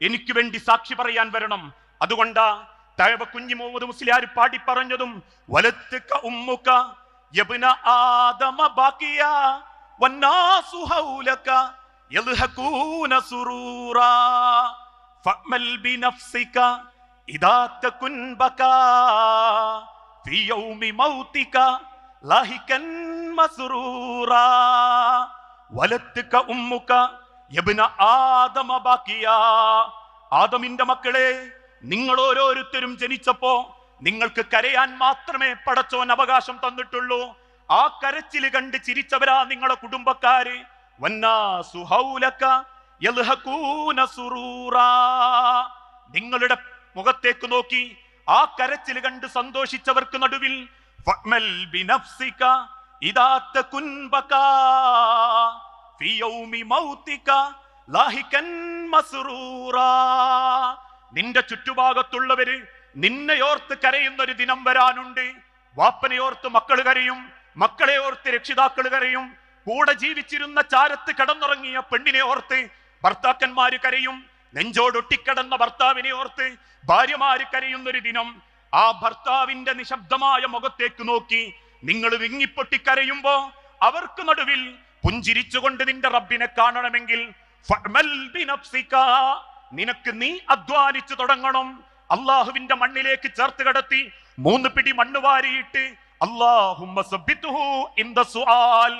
എനിക്ക് വേണ്ടി സാക്ഷി പറയാൻ വരണം. അതുകൊണ്ടാ തഴവ കുഞ്ഞി മുഹമ്മദ് മുസ്ലിയാർ പാടി പറഞ്ഞതും വലത്തുക ഉമ്മുക യബ്ന ആദമ ബാക്കിയ വന്നാസു ഹൗലക യൽഹകൂന സുറൂറാ ഫഅമൽ ബിനഫ്സിക ഇദാ തകുൻ ബകാ ഫി യൗമി മൗതിക ലാഹികൻ മസ്റൂറ വലത്തുക ഉമ്മുക യബ്ന ആദമ ആദമിന്റെ മക്കളെ നിങ്ങൾ ഓരോരുത്തരും ജനിച്ചപ്പോ നിങ്ങൾക്ക് കരയാൻ മാത്രമേ പടച്ചോൻ അവകാശം തന്നിട്ടുള്ളൂ. ആ കരച്ചിൽ കണ്ട് ചിരിച്ചവരാ നിങ്ങളെ കുടുംബക്കാര്. നിങ്ങളുടെ മുഖത്തേക്ക് നോക്കി ആ കരച്ചിൽ കണ്ട് സന്തോഷിച്ചവർക്ക് നടുവിൽ ഫഅ്മൽ ബിനഫ്സിക ബകാ يوم موتك മൗതിക مسرورا. നിന്റെ ചുറ്റുഭാഗത്തുള്ളവര് നിന്നെ ഓർത്ത് കരയുന്ന ഒരു ദിനം വരാനുണ്ട്. വാപ്പനെ ഓർത്ത് മക്കൾ കരയും മക്കളെ ഓർത്ത് രക്ഷിതാക്കൾ കരയും കൂടെ ജീവിച്ചിരുന്ന ചാരത്ത് കടന്നുറങ്ങിയ പെണ്ണിനെ ഓർത്ത് ഭർത്താക്കന്മാര് കരയും നെഞ്ചോടൊട്ടിക്കടന്ന ഭർത്താവിനെ ഓർത്ത് ഭാര്യമാര് കരയുന്നൊരു ദിനം ആ ഭർത്താവിന്റെ നിശബ്ദമായ മുഖത്തേക്ക് നോക്കി നിങ്ങൾ വിങ്ങിപ്പൊട്ടിക്കരയുമ്പോ അവർക്ക് നടുവിൽ പുഞ്ചിരിച്ചുകൊണ്ട് നിന്റെ റബ്ബിനെ കാണണമെങ്കിൽ. നിനക്ക് നീ അധ്വാനിച്ചു തുടങ്ങണം അള്ളാഹുവിന്റെ മണ്ണിലേക്ക് ചേർത്ത് കടത്തി മൂന്ന് പിടി മണ്ണ് വാരിയിട്ട് സുആൽ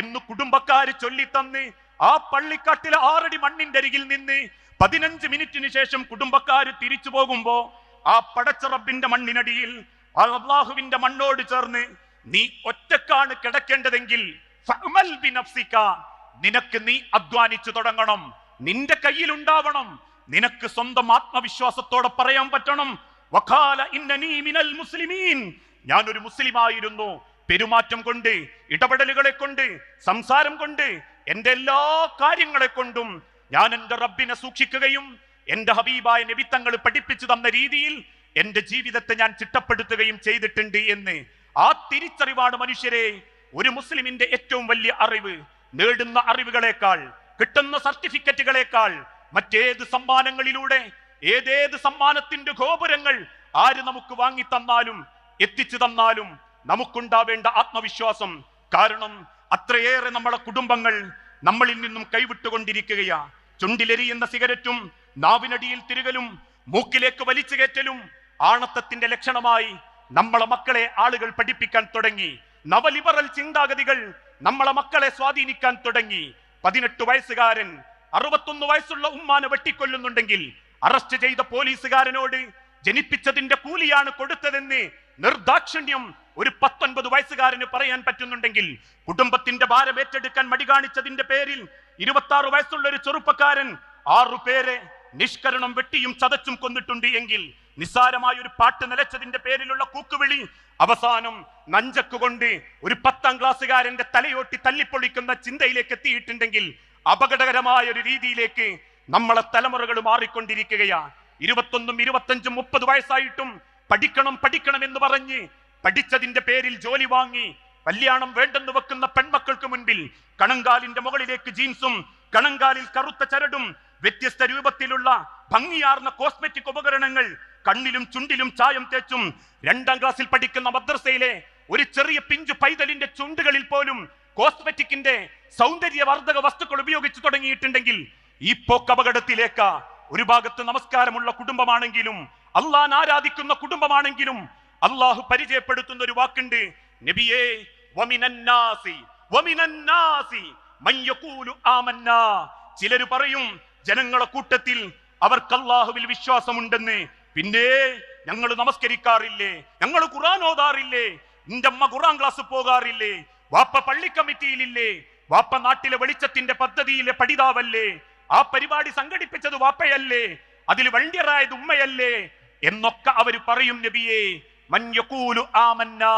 എന്ന് കുടുംബക്കാര് ചൊല്ലിത്തന്ന് ആ പള്ളിക്കാട്ടിലെ ആറടി മണ്ണിന്റെ അരികിൽ നിന്ന് പതിനഞ്ച് മിനിറ്റിന് ശേഷം കുടുംബക്കാര് തിരിച്ചു പോകുമ്പോ ആ പടച്ച റബ്ബിന്റെ മണ്ണിനടിയിൽ അള്ളാഹുവിന്റെ മണ്ണോട് ചേർന്ന് നീ ഒറ്റക്കാണ് കിടക്കേണ്ടതെങ്കിൽ. നിനക്ക് നീ അധ്വാനിച്ചു തുടങ്ങണം. നിന്റെ കയ്യിൽ ഉണ്ടാവണം. നിനക്ക് സ്വന്തം ആത്മവിശ്വാസത്തോടെ പറയാൻ പറ്റണം. വഖാല ഇന്നനീ മിനൽ മുസ്ലിമീൻ. ഞാൻ ഒരു മുസ്ലിമായിരുന്നു. പെരുമാറ്റം കൊണ്ട് ഇടപെടലുകളെ കൊണ്ട് സംസാരം കൊണ്ട് എന്റെ എല്ലാ കാര്യങ്ങളെ കൊണ്ടും ഞാൻ എന്റെ റബ്ബിനെ സൂക്ഷിക്കുകയും എന്റെ ഹബീബായ നബിത്തങ്ങൾ പഠിപ്പിച്ചു തന്ന രീതിയിൽ എന്റെ ജീവിതത്തെ ഞാൻ ചിട്ടപ്പെടുത്തുകയും ചെയ്തിട്ടുണ്ട് എന്ന്. ആ തിരിച്ചറിവാണ് മനുഷ്യരെ ഒരു മുസ്ലിമിന്റെ ഏറ്റവും വലിയ അറിവ് നേടുന്ന അറിവുകളേക്കാൾ കിട്ടുന്ന സർട്ടിഫിക്കറ്റുകളേക്കാൾ മറ്റേത് സമ്മാനങ്ങളിലൂടെ ഏതേത് സമ്മാനത്തിന്റെ ഗോപുരങ്ങൾ ആര് നമുക്ക് വാങ്ങി തന്നാലും എത്തിച്ചു തന്നാലും നമുക്കുണ്ടാവേണ്ട ആത്മവിശ്വാസം. കാരണം അത്രയേറെ നമ്മുടെ കുടുംബങ്ങൾ നമ്മളിൽ നിന്നും കൈവിട്ടുകൊണ്ടിരിക്കുകയാ. ചുണ്ടിലെരിയുന്ന സിഗരറ്റും നാവിനടിയിൽ തിരുകലും മൂക്കിലേക്ക് വലിച്ചു കയറ്റലും ആണത്തത്തിന്റെ ലക്ഷണമായി നമ്മളെ മക്കളെ ആളുകൾ പഠിപ്പിക്കാൻ തുടങ്ങി. നവലിബറൽ ചിന്താഗതികൾ നമ്മളെ മക്കളെ സ്വാധീനിക്കാൻ തുടങ്ങി. പതിനെട്ട് വയസ്സുകാരൻ അറുപത്തൊന്ന് വയസ്സുള്ള ഉമ്മാനെ വെട്ടിക്കൊല്ലുന്നുണ്ടെങ്കിൽ അറസ്റ്റ് ചെയ്ത പോലീസുകാരനോട് ജനിപ്പിച്ചതിന്റെ കൂലിയാണ് കൊടുത്തതെന്ന് നിർദാക്ഷിണ്യം ഒരു പത്തൊൻപത് വയസ്സുകാരന് പറയാൻ പറ്റുന്നുണ്ടെങ്കിൽ കുടുംബത്തിന്റെ ഭാരം ഏറ്റെടുക്കാൻ മടി കാണിച്ചതിന്റെ പേരിൽ ഇരുപത്തി ആറ് വയസ്സുള്ള ഒരു ചെറുപ്പക്കാരൻ ആറു പേരെ നിഷ്കരണം വെട്ടിയും ചതച്ചും കൊന്നിട്ടുണ്ട് എങ്കിൽ നിസ്സാരമായ ഒരു പാട്ട് നിലച്ചതിന്റെ പേരിലുള്ള കൂക്കുവിളി അവസാനം നഞ്ചക്കുകൊണ്ട് ഒരു പത്താം ക്ലാസ്സുകാരന്റെ തലയോട്ടി തല്ലിപ്പൊളിക്കുന്ന ചിന്തയിലേക്ക് എത്തിയിട്ടുണ്ടെങ്കിൽ അപകടകരമായ ഒരു രീതിയിലേക്ക് നമ്മളെ തലമുറകൾ മാറിക്കൊണ്ടിരിക്കുകയാ. ഇരുപത്തൊന്നും ഇരുപത്തഞ്ചും മുപ്പത് വയസ്സായിട്ടും പഠിക്കണം പഠിക്കണം എന്ന് പറഞ്ഞ് പഠിച്ചതിന്റെ പേരിൽ ജോലി വാങ്ങി കല്യാണം വേണ്ടെന്ന് വെക്കുന്ന പെൺമക്കൾക്ക് മുൻപിൽ കണങ്കാലിന്റെ മുകളിലേക്ക് ജീൻസും കണങ്കാലിൽ കറുത്ത ചരടും വ്യത്യസ്ത രൂപത്തിലുള്ള ഭംഗിയാർന്ന കോസ്മെറ്റിക് ഉപകരണങ്ങൾ കണ്ണിലും ചുണ്ടിലും ചായം തേച്ചും രണ്ടാം ക്ലാസ്സിൽ പഠിക്കുന്ന മദ്രസയിലെ ഒരു ചെറിയ പിഞ്ചു പൈതലിന്റെ ചുണ്ടുകളിൽ പോലും കോസ്മെറ്റിക്കിന്റെ സൗന്ദര്യവർദ്ധക വസ്തുക്കൾ ഉപയോഗിച്ചു തുടങ്ങിയിട്ടുണ്ടെങ്കിൽ ഈ പോക്കപകടത്തിലേക്ക് ഒരു ഭാഗത്ത് നമസ്കാരമുള്ള കുടുംബമാണെങ്കിലും അള്ളാൻ ആരാധിക്കുന്ന കുടുംബമാണെങ്കിലും അള്ളാഹു പരിചയപ്പെടുത്തുന്ന ഒരു വാക്കുണ്ട്. നബിയേ ചിലര് പറയും ജനങ്ങളെ കൂട്ടത്തിൽ അവർക്ക് അള്ളാഹുവിൽ വിശ്വാസമുണ്ടെന്ന്. പിന്നെ ഞങ്ങൾ നമസ്കരിക്കാറില്ലേ? ഞങ്ങൾ ഖുറാൻ ഓതാറില്ലേ? നിന്റെ അമ്മ ഖുറാൻ ക്ലാസ് പോകാറില്ലേ? വാപ്പ പള്ളി കമ്മിറ്റിയിലില്ലേ? വാപ്പ നാട്ടിലെ വെളിച്ചത്തിന്റെ പദ്ധതിയിലെ പഠിതാവല്ലേ? ആ പരിപാടി സംഘടിപ്പിച്ചത് വാപ്പയല്ലേ? അതിൽ വണ്ടിയറായത് ഉമ്മയല്ലേ? എന്നൊക്കെ അവർ പറയും നബിയെ. മഞ്ഞക്കൂലു ആമന്നാ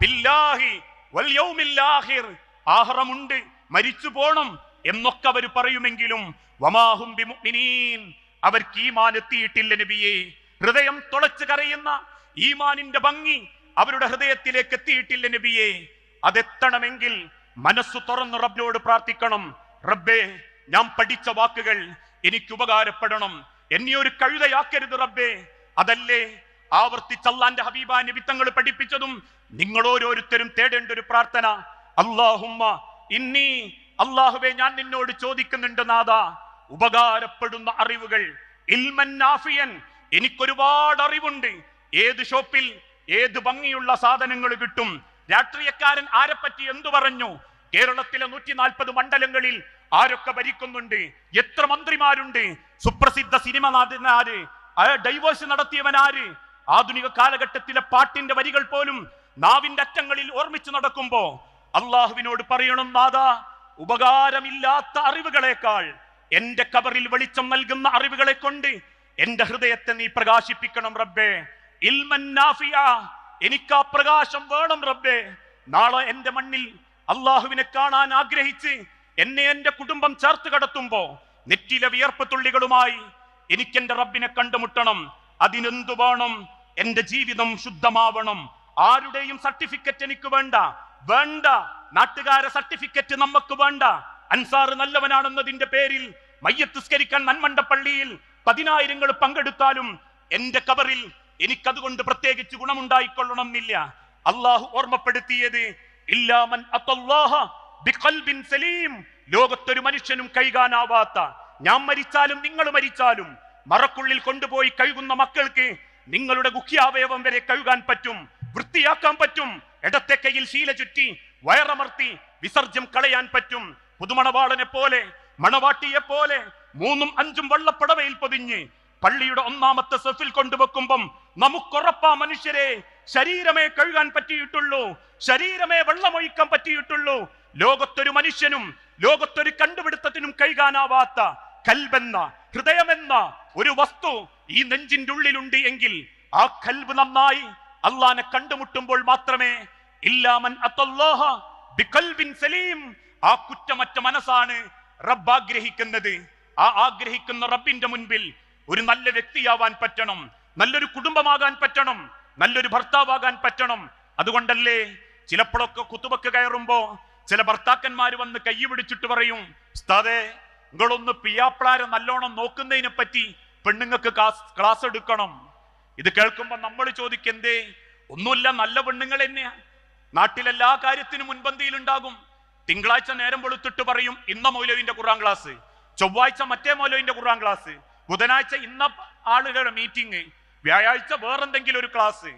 ബില്ലാഹി വൽ യൗമിൽ ആഖിർ. ആഹ്റമുണ്ട് മരിച്ചു പോണം എന്നൊക്കെ അവർ പറയുമെങ്കിലും വമാഹും ബിമുഅ്മിനീൻ. അവർക്ക് ഈമാൻ എത്തിയിട്ടില്ല നബിയെ. ഹൃദയം തുളച്ചു കരയുന്ന ഈമാനിന്റെ ഭംഗി അവരുടെ ഹൃദയത്തിലേക്ക് എത്തിയിട്ടില്ല നബിയെ. അതെത്തണമെങ്കിൽ മനസ്സ് തുറന്ന് റബ്ബിനോട് പ്രാർത്ഥിക്കണം. റബ്ബേ ഞാൻ പഠിച്ച വാക്കുകൾ എനിക്ക് ഉപകാരപ്പെടണം. എന്നെ ഒരു കഴുതയാക്കരുത് റബ്ബേ. അതല്ലേ ആവർത്തിച്ച് അള്ളാന്റെ ഹബീബ നിമിത്തങ്ങൾ പഠിപ്പിച്ചതും നിങ്ങൾ ഓരോരുത്തരും തേടേണ്ട ഒരു പ്രാർത്ഥന. അള്ളാഹുമ്മ ഇന്നി അള്ളാഹുവെ ഞാൻ നിന്നോട് ചോദിക്കുന്നുണ്ട് നാഥ ഉപകാരപ്പെടുന്ന അറിവുകൾ. ഇൽമൻ എനിക്കൊരുപാട് അറിവുണ്ട് ഏത് ഷോപ്പിൽ ഏത് ഭംഗിയുള്ള സാധനങ്ങൾ കിട്ടും? രാഷ്ട്രീയക്കാരൻ ആരെപ്പറ്റി എന്തു പറഞ്ഞു? കേരളത്തിലെ നൂറ്റി നാൽപ്പത് മണ്ഡലങ്ങളിൽ ആരൊക്കെ ഭരിക്കുന്നുണ്ട്? എത്ര മന്ത്രിമാരുണ്ട്? സുപ്രസിദ്ധ സിനിമ നടനാര് ഡൈവേഴ്സ് നടത്തിയവനാര്? ആധുനിക കാലഘട്ടത്തിലെ പാട്ടിന്റെ വരികൾ പോലും നാവിന്റെ അറ്റങ്ങളിൽ ഓർമ്മിച്ചു നടക്കുമ്പോ അള്ളാഹുവിനോട് പറയണം നാദാ ഉപകാരമില്ലാത്ത അറിവുകളേക്കാൾ എന്റെ കബറിൽ വെളിച്ചം നൽകുന്ന അറിവുകളെ കൊണ്ട് എന്റെ ഹൃദയത്തെ നീ പ്രകാശിപ്പിക്കണം റബ്ബേ. ഇൽമന്നാഫിയ നാഫിയ. എനിക്ക് ആ പ്രകാശം വേണം റബ്ബേ. നാളെ എന്റെ മണ്ണിൽ അള്ളാഹുവിനെ കാണാൻ ആഗ്രഹിച്ച് എന്നെ എന്റെ കുടുംബം ചേർത്ത് കടത്തുമ്പോ നെറ്റിലെ വിയർപ്പ് തുള്ളികളുമായി എനിക്ക് എന്റെ റബ്ബിനെ കണ്ടുമുട്ടണം. അതിനെന്തു വേണം? എന്റെ ജീവിതം ശുദ്ധമാവണം. ആരുടെയും സർട്ടിഫിക്കറ്റ് എനിക്ക് വേണ്ട. വേണ്ട. നാട്ടുകാരെ സർട്ടിഫിക്കറ്റ് നമുക്ക് വേണ്ട. അൻസാർ നല്ലവനാണെന്നതിന്റെ പേരിൽ മയ്യത്തുസ്കരിക്കാൻ നന്മണ്ട പള്ളിയിൽ പതിനായിരങ്ങൾ പങ്കെടുത്താലും എന്റെ കബറിൽ എനിക്കതുകൊണ്ട് പ്രത്യേകിച്ച് ഗുണമുണ്ടായിക്കൊള്ളണമെന്നില്ല അള്ളാഹു ഓർമ്മപ്പെടുത്തിയത് സലീം. ലോകത്തൊരു മനുഷ്യനും കൈകാനാവാത്ത ഞാൻ മരിച്ചാലും നിങ്ങൾ മരിച്ചാലും മറക്കുള്ളിൽ കൊണ്ടുപോയി കഴുകുന്ന മക്കൾക്ക് നിങ്ങളുടെ ഗുഹ്യാവയവം വരെ കഴുകാൻ പറ്റും വൃത്തിയാക്കാൻ പറ്റും ഇടത്തെ കയ്യിൽ ശീല ചുറ്റി വയറമർത്തി വിസർജ്യം കളയാൻ പറ്റും. പുതുമണവാളനെ പോലെ മണവാട്ടിയെ പോലെ മൂന്നും അഞ്ചും വള്ളപ്പടവയിൽ പൊതിഞ്ഞ് പള്ളിയുടെ ഒന്നാമത്തെ സെഫിൽ കൊണ്ടുവെക്കുമ്പം നമുക്കുറപ്പാ മനുഷ്യരെ ശരീരമേ കഴുകാൻ പറ്റിയിട്ടുള്ളൂ ശരീരമേ വെള്ളമൊഴിക്കാൻ പറ്റിയിട്ടുള്ളൂ. ലോകത്തൊരു മനുഷ്യനും ലോകത്തൊരു കണ്ടുപിടുത്തത്തിനും കഴുകാനാവാത്ത കൽബെന്ന ഹൃദയമെന്ന ഒരു വസ്തു ഈ നെഞ്ചിന്റെ ഉള്ളിലുണ്ട് എങ്കിൽ ആ കൽബ് നന്നായി അള്ളാനെ കണ്ടുമുട്ടുമ്പോൾ മാത്രമേ ഇല്ലാമൻ സലീം. ആ കുറ്റമറ്റ മനസ്സാണ് റബ്ബ് ആഗ്രഹിക്കുന്നത് ആ ആഗ്രഹിക്കുന്ന റബ്ബിന്റെ മുൻപിൽ ഒരു നല്ല വ്യക്തിയാവാൻ പറ്റണം നല്ലൊരു കുടുംബമാകാൻ പറ്റണം നല്ലൊരു ഭർത്താവാകാൻ പറ്റണം. അതുകൊണ്ടല്ലേ ചിലപ്പോഴൊക്കെ കുത്തുബക്ക് കയറുമ്പോ ചില ഭർത്താക്കന്മാർ വന്ന് കൈ പിടിച്ചിട്ട് പറയും ഉസ്താദേ നിങ്ങളൊന്ന് പിയാപ്പിളാരെ നല്ലോണം നോക്കുന്നതിനെ പറ്റി പെണ്ണുങ്ങൾക്ക് ക്ലാസ് എടുക്കണം. ഇത് കേൾക്കുമ്പോ നമ്മൾ ചോദിക്കെന്തേ ഒന്നുമില്ല നല്ല പെണ്ണുങ്ങൾ തന്നെയാ. നാട്ടിലെല്ലാ കാര്യത്തിനും മുൻപന്തിയിലുണ്ടാകും. തിങ്കളാഴ്ച നേരം വെളുത്തിട്ട് പറയും ഇന്ന മൗലവിന്റെ ഖുറാൻ ക്ലാസ്. ചൊവ്വാഴ്ച മറ്റേ മോലോയിന്റെ ഖുർആൻ ക്ലാസ് ബുധനാഴ്ച ഇന്ന ആളുകളുടെ മീറ്റിംഗ് വ്യാഴാഴ്ച വേറെന്തെങ്കിലും ഒരു ക്ലാസ്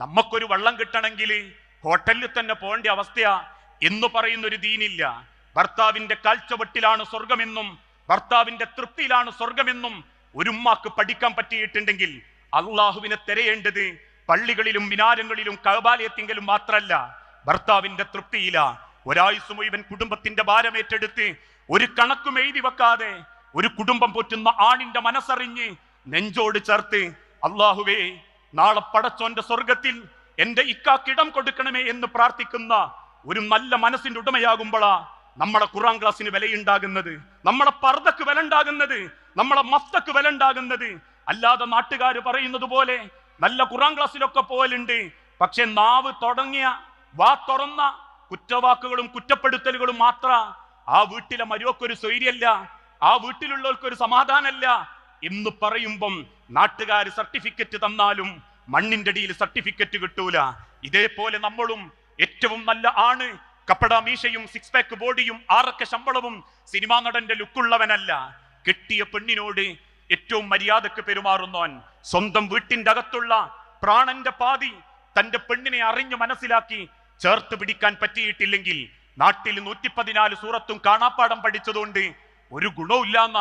നമുക്കൊരു വെള്ളം കിട്ടണമെങ്കിൽ ഹോട്ടലിൽ തന്നെ പോകേണ്ട അവസ്ഥയാ. എന്ന് പറയുന്ന ഒരു ദീനില്ല. ഭർത്താവിന്റെ കാഴ്ചവട്ടിലാണ് സ്വർഗമെന്നും ഭർത്താവിന്റെ തൃപ്തിയിലാണ് സ്വർഗമെന്നും ഒരുമ്മാക്ക് പഠിക്കാൻ പറ്റിയിട്ടുണ്ടെങ്കിൽ അള്ളാഹുവിനെ തിരയേണ്ടത് പള്ളികളിലും മിനാരങ്ങളിലും കബാലയത്തിങ്കലും മാത്രല്ല. ഭർത്താവിന്റെ തൃപ്തിയില. ഒരായുസ് മുഴുവൻ കുടുംബത്തിന്റെ ഭാരമേറ്റെടുത്ത് ഒരു കണക്കും എഴുതി വെക്കാതെ ഒരു കുടുംബം പൊറ്റുന്ന ആണിന്റെ മനസ്സറിഞ്ഞ് നെഞ്ചോട് ചേർത്ത് അള്ളാഹുവേ നാളെ പടച്ചോന്റെ സ്വർഗത്തിൽ എന്റെ ഇക്കാക്കിടം കൊടുക്കണമേ എന്ന് പ്രാർത്ഥിക്കുന്ന ഒരു നല്ല മനസ്സിന്റെ ഉടമയാകുമ്പോഴാ നമ്മളെ ഖുറാൻ ക്ലാസ്സിന് വിലയുണ്ടാകുന്നത് നമ്മളെ പർദ്ദക്ക് വില ഉണ്ടാകുന്നത് നമ്മളെ മസ്തക്ക് വില ഉണ്ടാകുന്നത് അല്ലാതെ നാട്ടുകാർ പറയുന്നത് പോലെ നല്ല ഖുറാൻ ക്ലാസ്സിലൊക്കെ പോലുണ്ട് പക്ഷെ നാവ് തുടങ്ങിയ വാ തുറന്ന കുറ്റവാക്കുകളും കുറ്റപ്പെടുത്തലുകളും മാത്ര ആ വീട്ടിലെ മരുവക്കൊരു സ്വൈര്യല്ല ആ വീട്ടിലുള്ളവർക്കൊരു സമാധാനമല്ല എന്ന് പറയുമ്പം നാട്ടുകാർ സർട്ടിഫിക്കറ്റ് തന്നാലും മണ്ണിന്റെ അടിയിൽ സർട്ടിഫിക്കറ്റ് കിട്ടൂല. ഇതേപോലെ നമ്മളും ഏറ്റവും നല്ല ആണ്. കപ്പട മീശയും സിക്സ് പാക്ക് ബോഡിയും ആറൊക്കെ ശമ്പളവും സിനിമാ നടന്റെ ലുക്കുള്ളവനല്ല. കെട്ടിയ പെണ്ണിനോട് ഏറ്റവും മര്യാദയ്ക്ക് പെരുമാറുന്നവൻ സ്വന്തം വീട്ടിന്റെ അകത്തുള്ള പ്രാണന്റെ പാതി തന്റെ പെണ്ണിനെ അറിഞ്ഞു മനസ്സിലാക്കി ചേർത്ത് പിടിക്കാൻ പറ്റിയിട്ടില്ലെങ്കിൽ നാട്ടിൽ നൂറ്റി പതിനാല് സൂറത്തും കാണാപ്പാടം പഠിച്ചതുകൊണ്ട് ഒരു ഗുണവുമില്ലാന്ന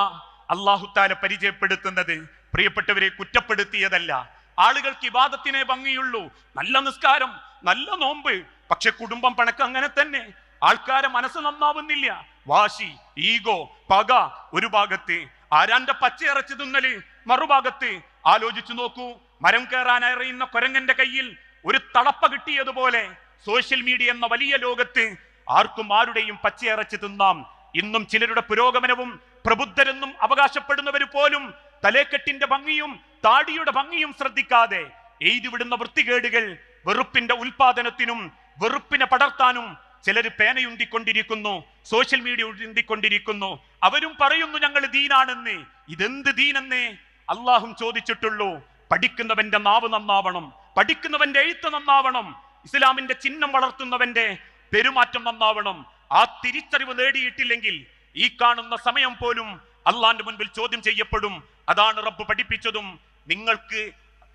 അള്ളാഹുത്താല പരിചയപ്പെടുത്തുന്നത് പ്രിയപ്പെട്ടവരെ കുറ്റപ്പെടുത്തിയതല്ല. ആളുകൾക്ക് ഇവാദത്തിനെ ഭംഗിയുള്ളൂ. നല്ല നിസ്കാരം നല്ല നോമ്പ്. പക്ഷെ കുടുംബം പണക്ക് അങ്ങനെ തന്നെ. ആൾക്കാരെ മനസ്സ് നന്നാവുന്നില്ല. വാശി ഈഗോ പക ഒരു ഭാഗത്ത്. ആരാന്റെ പച്ചയിറച്ചി തിന്നൽ മറുഭാഗത്ത്. ആലോചിച്ചു നോക്കൂ. മരം കയറാൻ അറിയുന്ന കൊരങ്ങന്റെ കയ്യിൽ ഒരു തളപ്പ കിട്ടിയതുപോലെ സോഷ്യൽ മീഡിയ എന്ന വലിയ ലോകത്ത് ആർക്കും ആരുടെയും പച്ചയിറച്ചി തിന്നാം. ഇന്നും ചിലരുടെ പുരോഗമനവും പ്രബുദ്ധരെന്നും അവകാശപ്പെടുന്നവർ പോലും തലേക്കെട്ടിന്റെ ഭംഗിയും താടിയുടെ ഭംഗിയും ശ്രദ്ധിക്കാതെ എഴുതിവിടുന്ന വൃത്തികേടുകൾ വെറുപ്പിന്റെ ഉൽപാദനത്തിനും വെറുപ്പിനെ പടർത്താനും ചിലർ പേനയുണ്ടിക്കൊണ്ടിരിക്കുന്നു സോഷ്യൽ മീഡിയ ഉന്തിക്കൊണ്ടിരിക്കുന്നു. അവരും പറയുന്നു ഞങ്ങൾ ദീനാണെന്ന്. ഇതെന്ത് ദീനെന്ന്? അള്ളാഹും ചോദിച്ചിട്ടുള്ളൂ പഠിക്കുന്നവന്റെ നാവ് നന്നാവണം പഠിക്കുന്നവന്റെ എഴുത്ത് നന്നാവണം ഇസ്ലാമിന്റെ ചിഹ്നം വളർത്തുന്നവന്റെ പെരുമാറ്റം നന്നാവണം. ആ തിരിച്ചറിവ് നേടിയിട്ടില്ലെങ്കിൽ ഈ കാണുന്ന സമയം പോലും അള്ളാന്റെ മുൻപിൽ ചോദ്യം ചെയ്യപ്പെടും. അതാണ് റബ്ബ് പഠിപ്പിച്ചതും. നിങ്ങൾക്ക്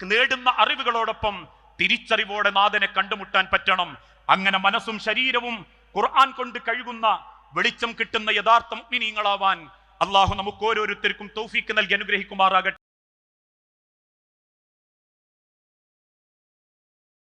നേടുന്ന അറിവുകളോടൊപ്പം തിരിച്ചറിവോടെ നാഥനെ കണ്ടുമുട്ടാൻ പറ്റണം. അങ്ങനെ മനസ്സും ശരീരവും ഖുർആൻ കൊണ്ട് കഴുകുന്ന വെളിച്ചം കിട്ടുന്ന യഥാർത്ഥ മുഅ്മിനീങ്ങളാവാൻ അള്ളാഹു നമുക്ക് ഓരോരുത്തർക്കും തൗഫീക്ക് നൽകി അനുഗ്രഹിക്കുമാറാകട്ടെ.